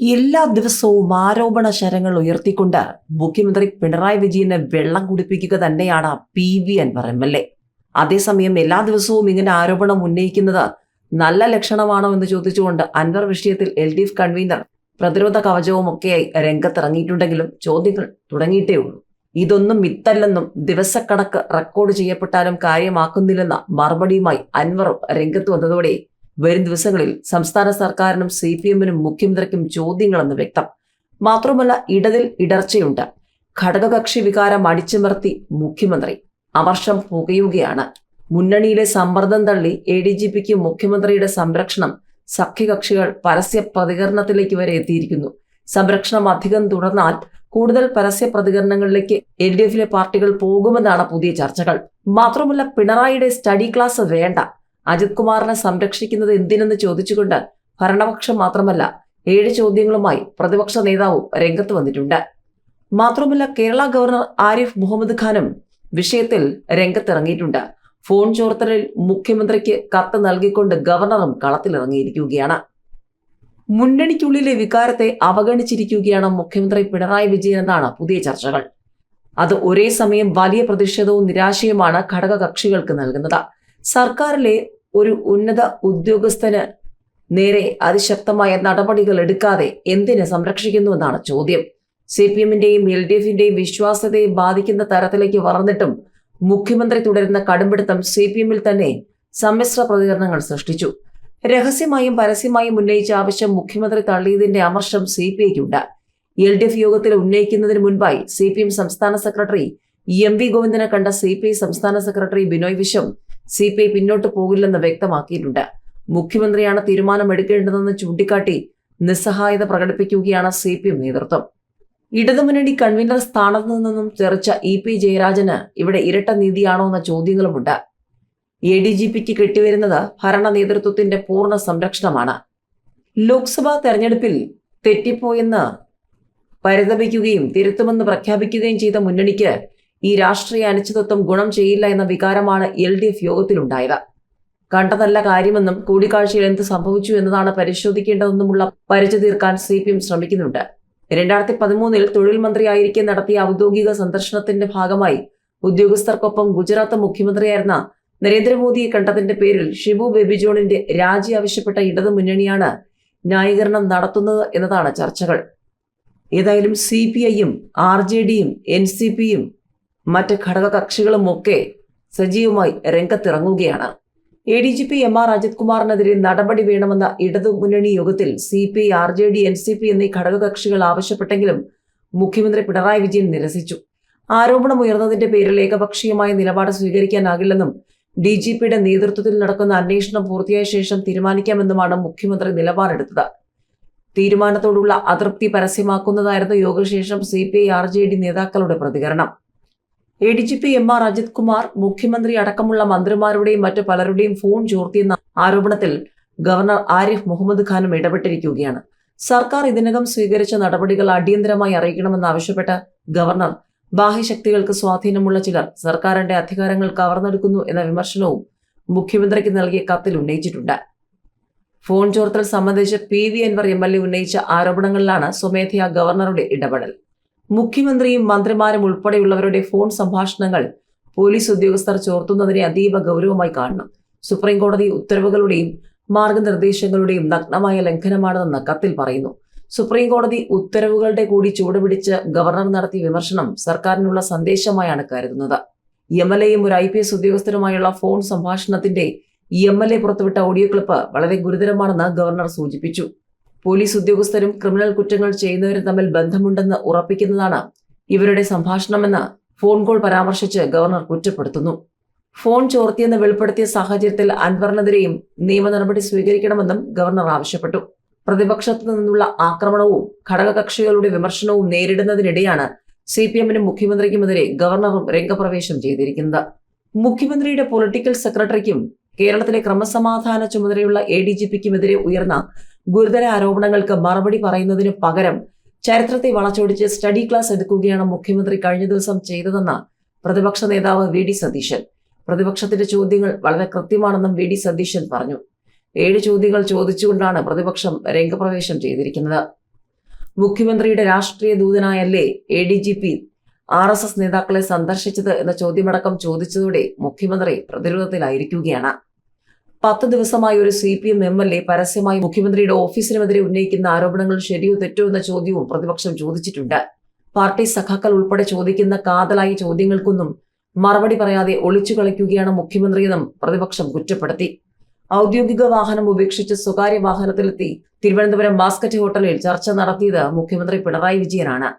എല്ലാ ദിവസവും ആരോപണ ശരങ്ങൾ ഉയർത്തിക്കൊണ്ട് മുഖ്യമന്ത്രി പിണറായി വിജയനെ വെള്ളം കുടിപ്പിക്കുക തന്നെയാണ് P V Anvar M L A. അതേസമയം എല്ലാ ദിവസവും ഇങ്ങനെ ആരോപണം ഉന്നയിക്കുന്നത് നല്ല ലക്ഷണമാണോ എന്ന് ചോദിച്ചുകൊണ്ട് അൻവർ വിഷയത്തിൽ എൽ ഡി എഫ് കൺവീനർ പ്രതിരോധ കവചവും ഒക്കെയായി രംഗത്തിറങ്ങിയിട്ടുണ്ടെങ്കിലും ചോദ്യങ്ങൾ തുടങ്ങിയിട്ടേ ഉള്ളൂ. ഇതൊന്നും മിത്തല്ലെന്നും ദിവസക്കണക്ക് റെക്കോർഡ് ചെയ്യപ്പെട്ടാലും കാര്യമാക്കുന്നില്ലെന്ന മറുപടിയുമായി അൻവറും രംഗത്ത് വന്നതോടെ വരും ദിവസങ്ങളിൽ സംസ്ഥാന സർക്കാരിനും സി പി എമ്മിനും മുഖ്യമന്ത്രിക്കും ചോദ്യങ്ങളെന്ന് വ്യക്തം. മാത്രമല്ല ഇടതിൽ ഇടർച്ചയുണ്ട്. ഘടകകക്ഷി വികാരം അടിച്ചമർത്തി മുഖ്യമന്ത്രി. അവർഷം പുകയുകയാണ്. മുന്നണിയിലെ സമ്മർദ്ദം തള്ളി എ ഡി ജി പിക്ക് മുഖ്യമന്ത്രിയുടെ സംരക്ഷണം സഖ്യകക്ഷികൾ പരസ്യ പ്രതികരണത്തിലേക്ക് വരെ എത്തിയിരിക്കുന്നു. സംരക്ഷണം അധികം തുടർന്നാൽ കൂടുതൽ പരസ്യ പ്രതികരണങ്ങളിലേക്ക് എൽ ഡി എഫിലെ പാർട്ടികൾ പോകുമെന്നാണ് പുതിയ ചർച്ചകൾ. മാത്രമല്ല പിണറായിയുടെ സ്റ്റഡി ക്ലാസ് വേണ്ട. അജിത് കുമാറിനെ സംരക്ഷിക്കുന്നത് എന്തിനെന്ന് ചോദിച്ചുകൊണ്ട് ഭരണപക്ഷം മാത്രമല്ല ഏഴ് ചോദ്യങ്ങളുമായി പ്രതിപക്ഷ നേതാവും രംഗത്ത് വന്നിട്ടുണ്ട്. മാത്രമല്ല കേരള ഗവർണർ ആരിഫ് മുഹമ്മദ് ഖാനും വിഷയത്തിൽ രംഗത്തിറങ്ങിയിട്ടുണ്ട്. ഫോൺ ചോർത്തലിൽ മുഖ്യമന്ത്രിക്ക് കത്ത് നൽകിക്കൊണ്ട് ഗവർണറും കളത്തിലിറങ്ങിയിരിക്കുകയാണ്. മുന്നണിക്കുള്ളിലെ വികാരത്തെ അവഗണിച്ചിരിക്കുകയാണ് മുഖ്യമന്ത്രി പിണറായി വിജയൻ എന്നാണ് പുതിയ ചർച്ചകൾ. അത് ഒരേ സമയം വലിയ പ്രതിഷേധവും നിരാശയുമാണ് ഘടകകക്ഷികൾക്ക് നൽകുന്നത്. സർക്കാരിലെ ഒരു ഉന്നത ഉദ്യോഗസ്ഥന് നേരെ അതിശക്തമായ നടപടികൾ എടുക്കാതെ എന്തിന് സംരക്ഷിക്കുന്നുവെന്നാണ് ചോദ്യം. സി പി എമ്മിന്റെയും എൽ ഡി എഫിന്റെയും വിശ്വാസ്യതയെ ബാധിക്കുന്ന തരത്തിലേക്ക് വളർന്നിട്ടും മുഖ്യമന്ത്രി തുടരുന്ന കടുംപിടുത്തം സി പി എമ്മിൽ തന്നെ സമ്മിശ്ര പ്രതികരണങ്ങൾ സൃഷ്ടിച്ചു. രഹസ്യമായും പരസ്യമായും ഉന്നയിച്ച ആവശ്യം മുഖ്യമന്ത്രി തള്ളിയതിന്റെ അമർഷം സി പി ഐക്കുണ്ട് എൽ ഡി എഫ് യോഗത്തിൽ ഉന്നയിക്കുന്നതിന് മുൻപായി സി പി എം സംസ്ഥാന സെക്രട്ടറി എം വി ഗോവിന്ദനെ കണ്ട സി പി ഐ സംസ്ഥാന secretary Binoy Viswam C P I പിന്നോട്ട് പോകില്ലെന്ന് വ്യക്തമാക്കിയിട്ടുണ്ട്. മുഖ്യമന്ത്രിയാണ് തീരുമാനമെടുക്കേണ്ടതെന്ന് ചൂണ്ടിക്കാട്ടി നിസ്സഹായത പ്രകടിപ്പിക്കുകയാണ് സി പി എം നേതൃത്വം. ഇടതുമുന്നണി കൺവീനർ സ്ഥാനത്ത് നിന്നും തെറിച്ച ഇ പി ജയരാജന് ഇവിടെ ഇരട്ട നീതിയാണോ എന്ന ചോദ്യങ്ങളുമുണ്ട്. എ ഡി ജി പിക്ക് കിട്ടിവരുന്നത് ഭരണ നേതൃത്വത്തിന്റെ പൂർണ സംരക്ഷണമാണ്. ലോക്സഭാ തെരഞ്ഞെടുപ്പിൽ തെറ്റിപ്പോയെന്ന് പരിതപിക്കുകയും തിരുത്തുമെന്ന് പ്രഖ്യാപിക്കുകയും ചെയ്ത മുന്നണിക്ക് ഈ രാഷ്ട്രീയ അനിശ്ചിതത്വം ഗുണം ചെയ്യില്ല എന്ന വികാരമാണ് എൽ ഡി എഫ് യോഗത്തിലുണ്ടായത്. കണ്ടതല്ല കാര്യമെന്നും കൂടിക്കാഴ്ചയിൽ എന്ത് സംഭവിച്ചു എന്നതാണ് പരിശോധിക്കേണ്ടതെന്നുമുള്ള പരിചയ തീർക്കാൻ സി പി എം ശ്രമിക്കുന്നുണ്ട്. രണ്ടായിരത്തി പതിമൂന്നിൽ തൊഴിൽ മന്ത്രിയായിരിക്കെ നടത്തിയ ഔദ്യോഗിക സന്ദർശനത്തിന്റെ ഭാഗമായി ഉദ്യോഗസ്ഥർക്കൊപ്പം ഗുജറാത്ത് മുഖ്യമന്ത്രിയായിരുന്ന നരേന്ദ്രമോദിയെ കണ്ടതിന്റെ പേരിൽ ഷിബു ബേബി ജോണിന്റെ രാജി ആവശ്യപ്പെട്ട ഇടതു മുന്നണിയാണ് ന്യായീകരണം നടത്തുന്നത് എന്നതാണ് ചർച്ചകൾ. ഏതായാലും സി പി ഐയും ആർ ജെ ഡിയും എൻ സി പിയും മറ്റ് ഘടകകക്ഷികളുമൊക്കെ സജീവമായി രംഗത്തിറങ്ങുകയാണ്. A D G P M R Ajith കുമാറിനെതിരെ നടപടി വേണമെന്ന ഇടതു മുന്നണി യോഗത്തിൽ C P R J D N C P എന്നീ ഘടകകക്ഷികൾ ആവശ്യപ്പെട്ടെങ്കിലും മുഖ്യമന്ത്രി പിണറായി വിജയൻ നിരസിച്ചു. ആരോപണം ഉയർന്നതിന്റെ പേരിൽ ഏകപക്ഷീയമായ നിലപാട് സ്വീകരിക്കാനാകില്ലെന്നും ഡി ജി പിയുടെ നേതൃത്വത്തിൽ നടക്കുന്ന അന്വേഷണം പൂർത്തിയായ ശേഷം തീരുമാനിക്കാമെന്നുമാണ് മുഖ്യമന്ത്രി നിലപാടെടുത്തത്. തീരുമാനത്തോടുള്ള അതൃപ്തി പരസ്യമാക്കുന്നതായിരുന്നു യോഗശേഷം C P I R J D നേതാക്കളുടെ പ്രതികരണം. A D G P M R Ajith Kumar മുഖ്യമന്ത്രി അടക്കമുള്ള മന്ത്രിമാരുടെയും മറ്റു പലരുടെയും ഫോൺ ചോർത്തിയെന്ന ആരോപണത്തിൽ ഗവർണർ ആരിഫ് മുഹമ്മദ് ഖാനും ഇടപെട്ടിരിക്കുകയാണ്. സർക്കാർ ഇതിനകം സ്വീകരിച്ച നടപടികൾ അടിയന്തരമായി അറിയിക്കണമെന്നാവശ്യപ്പെട്ട് ഗവർണർ ബാഹ്യശക്തികൾക്ക് സ്വാധീനമുള്ള ചിലർ സർക്കാരിന്റെ അധികാരങ്ങൾ കവർന്നെടുക്കുന്നു എന്ന വിമർശനവും മുഖ്യമന്ത്രിക്ക് നൽകിയ കത്തിൽ ഉന്നയിച്ചിട്ടുണ്ട്. ഫോൺ ചോർത്തൽ സംബന്ധിച്ച് P V Anvar M L A ഉന്നയിച്ച ആരോപണങ്ങളിലാണ് സ്വമേധയാ ഗവർണറുടെ ഇടപെടൽ. മുഖ്യമന്ത്രിയും മന്ത്രിമാരും ഉൾപ്പെടെയുള്ളവരുടെ ഫോൺ സംഭാഷണങ്ങൾ പോലീസ് ഉദ്യോഗസ്ഥർ ചോർത്തുന്നതിനെ അതീവ ഗൗരവമായി കാണണം. സുപ്രീം കോടതി ഉത്തരവുകളുടെയും മാർഗനിർദ്ദേശങ്ങളുടെയും നഗ്നമായ ലംഘനമാണെന്ന് കത്തിൽ പറയുന്നു. സുപ്രീം കോടതി ഉത്തരവുകളുടെ കൂടി ചൂടുപിടിച്ച് ഗവർണർ നടത്തിയ വിമർശനം സർക്കാരിനുള്ള സന്ദേശമായാണ് കരുതുന്നത്. എം എൽ എയും ഒരു ഐ പി എസ് ഉദ്യോഗസ്ഥരുമായുള്ള ഫോൺ സംഭാഷണത്തിന്റെ എം എൽ എ പുറത്തുവിട്ട ഓഡിയോ ക്ലിപ്പ് വളരെ ഗുരുതരമാണെന്ന് ഗവർണർ സൂചിപ്പിച്ചു. പോലീസ് ഉദ്യോഗസ്ഥരും ക്രിമിനൽ കുറ്റങ്ങൾ ചെയ്യുന്നവരും തമ്മിൽ ബന്ധമുണ്ടെന്ന് ഉറപ്പിക്കുന്നതാണ് ഇവരുടെ സംഭാഷണമെന്ന് ഫോൺ കോൾ പരാമർശിച്ച് ഗവർണർ കുറ്റപ്പെടുത്തുന്നു. ഫോൺ ചോർത്തിയെന്ന് വെളിപ്പെടുത്തിയ സാഹചര്യത്തിൽ അൻവറിനെതിരെയും നിയമ നടപടി സ്വീകരിക്കണമെന്നും ഗവർണർ ആവശ്യപ്പെട്ടു. പ്രതിപക്ഷത്തു നിന്നുള്ള ആക്രമണവും ഘടകകക്ഷികളുടെ വിമർശനവും നേരിടുന്നതിനിടെയാണ് സി പി എമ്മിനും മുഖ്യമന്ത്രിക്കുമെതിരെ ഗവർണറും രംഗപ്രവേശം ചെയ്തിരിക്കുന്നത്. മുഖ്യമന്ത്രിയുടെ പൊളിറ്റിക്കൽ സെക്രട്ടറിക്കും കേരളത്തിലെ ക്രമസമാധാന ചുമതലയുള്ള എ ഡി ജി പിക്കുമെതിരെ ഉയർന്ന ഗുരുതര ആരോപണങ്ങൾക്ക് മറുപടി പറയുന്നതിനു പകരം ചരിത്രത്തെ വളച്ചൊടിച്ച് സ്റ്റഡി ക്ലാസ് എടുക്കുകയാണ് മുഖ്യമന്ത്രി കഴിഞ്ഞ ദിവസം ചെയ്തതെന്ന് പ്രതിപക്ഷ നേതാവ് വി ഡി സതീശൻ. പ്രതിപക്ഷത്തിന്റെ ചോദ്യങ്ങൾ വളരെ കൃത്യമാണെന്നും വി ഡി സതീശൻ പറഞ്ഞു. ഏഴ് ചോദ്യങ്ങൾ ചോദിച്ചുകൊണ്ടാണ് പ്രതിപക്ഷം രംഗപ്രവേശം ചെയ്തിരിക്കുന്നത്. മുഖ്യമന്ത്രിയുടെ രാഷ്ട്രീയ ദൂതനായല്ലേ A D G P R S S നേതാക്കളെ സന്ദർശിച്ചത് എന്ന ചോദ്യമടക്കം ചോദിച്ചതോടെ മുഖ്യമന്ത്രി പ്രതിരോധത്തിലായിരിക്കുകയാണ്. പത്ത് ദിവസമായി ഒരു C P M M L A പരസ്യമായി മുഖ്യമന്ത്രിയുടെ ഓഫീസിനുമെതിരെ ഉന്നയിക്കുന്ന ആരോപണങ്ങൾ ശരിയോ തെറ്റോ എന്ന ചോദ്യവും പ്രതിപക്ഷം ചോദിച്ചിട്ടുണ്ട്. പാർട്ടി സഖാക്കൾ ഉൾപ്പെടെ ചോദിക്കുന്ന കാതലായ ചോദ്യങ്ങൾക്കൊന്നും മറുപടി പറയാതെ ഒളിച്ചു കളിക്കുകയാണ് മുഖ്യമന്ത്രിയെന്നും പ്രതിപക്ഷം കുറ്റപ്പെടുത്തി. ഔദ്യോഗിക വാഹനം ഉപേക്ഷിച്ച് സ്വകാര്യ വാഹനത്തിലെത്തി തിരുവനന്തപുരം ബാസ്കറ്റ് ഹോട്ടലിൽ ചർച്ച നടത്തിയത് മുഖ്യമന്ത്രി പിണറായി വിജയനാണ്.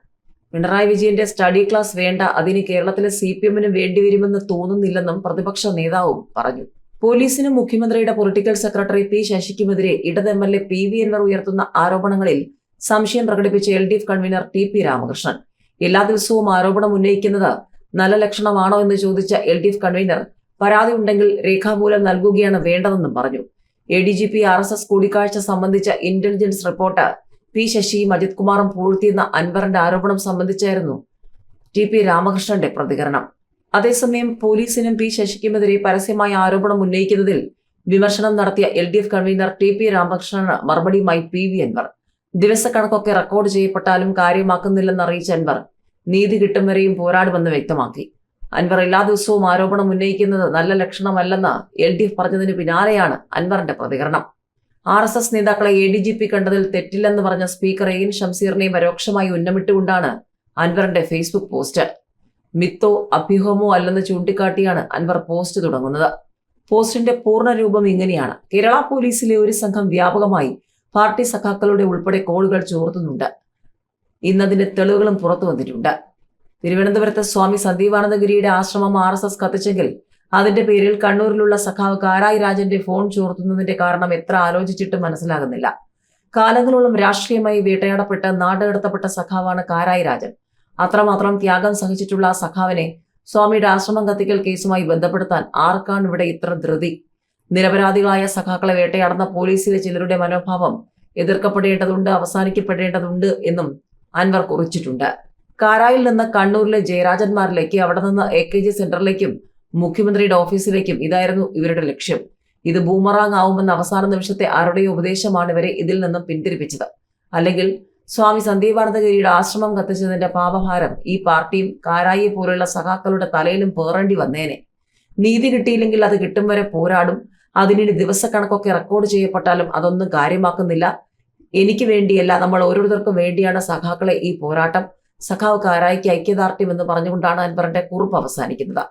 പിണറായി വിജയന്റെ സ്റ്റഡി ക്ലാസ് വേണ്ട അതിന് കേരളത്തിലെ സി പി എമ്മിന് വേണ്ടിവരുമെന്ന് തോന്നുന്നില്ലെന്നും പ്രതിപക്ഷ നേതാവും പറഞ്ഞു. പോലീസിനും മുഖ്യമന്ത്രിയുടെ പൊളിറ്റിക്കൽ സെക്രട്ടറി പി ശശിക്കുമെതിരെ ഇടത് M L A P V Anvar ഉയർത്തുന്ന ആരോപണങ്ങളിൽ സംശയം പ്രകടിപ്പിച്ച L D F convener T P Ramakrishnan. എല്ലാ ദിവസവും ആരോപണം ഉന്നയിക്കുന്നത് നല്ല ലക്ഷണമാണോ എന്ന് ചോദിച്ച എൽ ഡി എഫ് കൺവീനർ പരാതി ഉണ്ടെങ്കിൽ രേഖാമൂലം നൽകുകയാണ് വേണ്ടതെന്നും പറഞ്ഞു. A D G P R S S കൂടിക്കാഴ്ച സംബന്ധിച്ച ഇന്റലിജൻസ് റിപ്പോർട്ട് പി ശശിയും അജിത് കുമാറും പൂഴ്ത്തിയെന്ന അൻവറിന്റെ ആരോപണം സംബന്ധിച്ചായിരുന്നു ടി പി രാമകൃഷ്ണന്റെ പ്രതികരണം. അതേസമയം പോലീസിനും പി ശശിക്കുമെതിരെ പരസ്യമായ ആരോപണം ഉന്നയിക്കുന്നതിൽ വിമർശനം നടത്തിയ L D F convener T P Ramakrishnan മറുപടിയുമായി പി വി അൻവർ. ദിവസക്കണക്കൊക്കെ റെക്കോർഡ് ചെയ്യപ്പെട്ടാലും കാര്യമാക്കുന്നില്ലെന്ന് അറിയിച്ച അൻവർ നീതി കിട്ടും വരെയും പോരാടുമെന്ന് വ്യക്തമാക്കി. അൻവർ എല്ലാ ദിവസവും ആരോപണം ഉന്നയിക്കുന്നത് നല്ല ലക്ഷണമല്ലെന്ന് എൽ ഡി എഫ് പറഞ്ഞതിന് പിന്നാലെയാണ് അൻവറിന്റെ പ്രതികരണം. ആർ എസ് എസ് നേതാക്കളെ എ ഡി ജി പി കണ്ടതിൽ തെറ്റില്ലെന്ന് പറഞ്ഞ സ്പീക്കർ എൻ ഷംസീറിനെയും പരോക്ഷമായി ഉന്നമിട്ടുകൊണ്ടാണ് അൻവറിന്റെ ഫേസ്ബുക്ക് പോസ്റ്റ്. മിത്തോ അഭ്യൂഹമോ അല്ലെന്ന് ചൂണ്ടിക്കാട്ടിയാണ് അൻവർ പോസ്റ്റ് തുടങ്ങുന്നത്. പോസ്റ്റിന്റെ പൂർണ രൂപം ഇങ്ങനെയാണ്. കേരള പോലീസിലെ ഒരു സംഘം വ്യാപകമായി പാർട്ടി സഖാക്കളുടെ ഉൾപ്പെടെ കോളുകൾ ചോർത്തുന്നുണ്ട്. ഇന്നതിന്റെ തെളിവുകളും പുറത്തു വന്നിട്ടുണ്ട്. തിരുവനന്തപുരത്ത് സ്വാമി സന്ദീപാനന്ദഗിരിയുടെ ആശ്രമം ആർ എസ് എസ് കത്തിച്ചെങ്കിൽ അതിന്റെ പേരിൽ കണ്ണൂരിലുള്ള സഖാവ് കാരായി രാജന്റെ ഫോൺ ചോർത്തുന്നതിന്റെ കാരണം എത്ര ആലോചിച്ചിട്ടും മനസ്സിലാകുന്നില്ല. കാലങ്ങളോളം രാഷ്ട്രീയമായി വേട്ടയാടപ്പെട്ട് നാടുകടത്തപ്പെട്ട സഖാവാണ് കാരായി രാജൻ. അത്രമാത്രം ത്യാഗം സഹിച്ചിട്ടുള്ള സഖാവിനെ സ്വാമിയുടെ ആശ്രമം കത്തിക്കൽ കേസുമായി ബന്ധപ്പെടുത്താൻ ആർക്കാണ് ഇവിടെ ഇത്ര ധൃതി? നിരപരാധികളായ സഖാക്കളെ വേട്ടയാടുന്ന പോലീസിലെ ചിലരുടെ മനോഭാവം എതിർക്കപ്പെടേണ്ടതുണ്ട് അവസാനിക്കപ്പെടേണ്ടതുണ്ട് എന്നും അൻവർ കുറിച്ചിട്ടുണ്ട്. കാരായിൽ നിന്ന് കണ്ണൂരിലെ ജയരാജന്മാരിലേക്ക് അവിടെ നിന്ന് എ കെ ജി സെന്ററിലേക്കും മുഖ്യമന്ത്രിയുടെ ഓഫീസിലേക്കും ഇതായിരുന്നു ഇവരുടെ ലക്ഷ്യം. ഇത് ബൂമറാങ് ആവുമെന്ന അവസാന നിമിഷത്തെ ആരുടെയോ ഉപദേശമാണ് ഇവരെ ഇതിൽ നിന്നും പിന്തിരിപ്പിച്ചത്. അല്ലെങ്കിൽ സ്വാമി സന്ദീപാനന്ദഗിരിയുടെ ആശ്രമം കത്തിച്ചതിന്റെ പാപഭാരം ഈ പാർട്ടിയും കാരായി പോലുള്ള സഖാക്കളുടെ തലയിലും പേറേണ്ടി വന്നേനെ. നീതി കിട്ടിയില്ലെങ്കിൽ അത് കിട്ടും വരെ പോരാടും. അതിനിടെ ദിവസക്കണക്കൊക്കെ റെക്കോർഡ് ചെയ്യപ്പെട്ടാലും അതൊന്നും കാര്യമാക്കുന്നില്ല. എനിക്ക് വേണ്ടിയല്ല നമ്മൾ ഓരോരുത്തർക്കും വേണ്ടിയാണ് സഖാക്കളെ ഈ പോരാട്ടം. സഖാവ് കാരായിക്ക് ഐക്യദാർഢ്യം എന്ന് പറഞ്ഞുകൊണ്ടാണ് അൻവറിന്റെ കുറിപ്പ് അവസാനിക്കുന്നത്.